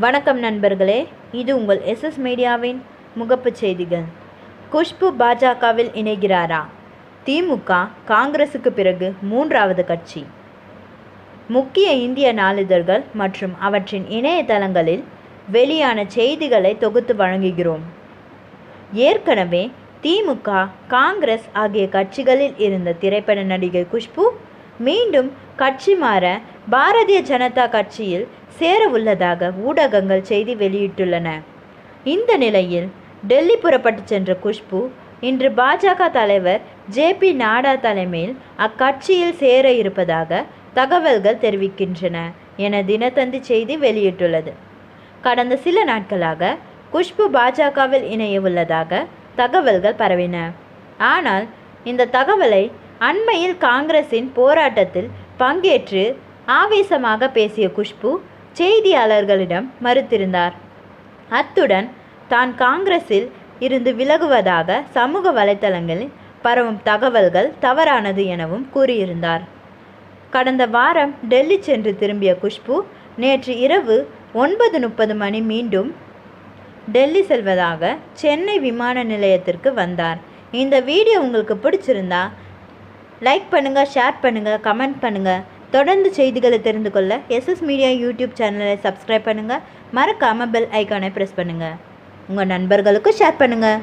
வணக்கம் நண்பர்களே இது உங்கள் எஸ்எஸ் மீடியாவின் முகப்பு செய்திகள். குஷ்பு பாஜகவில் இணைகிறாரா? திமுக காங்கிரசுக்கு பிறகு மூன்றாவது கட்சி. முக்கிய இந்திய நாளிதழ்கள் மற்றும் அவற்றின் இணையதளங்களில் வெளியான செய்திகளை தொகுத்து வழங்குகிறோம். ஏற்கனவே திமுக காங்கிரஸ் ஆகிய கட்சிகளில் இருந்த திரைப்பட நடிகை குஷ்பு மீண்டும் கட்சி மாற பாரதிய ஜனதா கட்சியில் சேர உள்ளதாக ஊடகங்கள் செய்தி வெளியிட்டுள்ளன. இந்த நிலையில் டெல்லி புறப்பட்டு சென்ற குஷ்பு இன்று பாஜக தலைவர் ஜே பி நாடா தலைமையில் அக்கட்சியில் சேர இருப்பதாக தகவல்கள் தெரிவிக்கின்றன என தினத்தந்தி செய்தி வெளியிட்டுள்ளது. கடந்த சில நாட்களாக குஷ்பு பாஜகவில் இணைய உள்ளதாக தகவல்கள் பரவின. ஆனால் இந்த தகவலை அண்மையில் காங்கிரசின் போராட்டத்தில் பங்கேற்று ஆவேசமாக பேசிய குஷ்பு செய்தியாளர்களிடம் மறுத்திருந்தார். அத்துடன் தான் காங்கிரஸில் இருந்து விலகுவதாக சமூக வலைத்தளங்களில் பரவும் தகவல்கள் தவறானது எனவும் கூறியிருந்தார். கடந்த வாரம் டெல்லி சென்று திரும்பிய குஷ்பு நேற்று இரவு ஒன்பது முப்பது மணி மீண்டும் டெல்லி செல்வதாக சென்னை விமான நிலையத்திற்கு வந்தார். இந்த வீடியோ உங்களுக்கு பிடிச்சிருந்தா லைக் பண்ணுங்கள் ஷேர் பண்ணுங்கள் கமெண்ட் பண்ணுங்கள் தொடர்ந்து செய்திகளை தெரிந்து கொள்ள எஸ்எஸ் மீடியா யூடியூப் சேனலை சப்ஸ்கிரைப் பண்ணுங்கள் மறக்காமல் பெல் ஐக்கானை ப்ரெஸ் பண்ணுங்கள் உங்கள் நண்பர்களுக்கும் ஷேர் பண்ணுங்கள்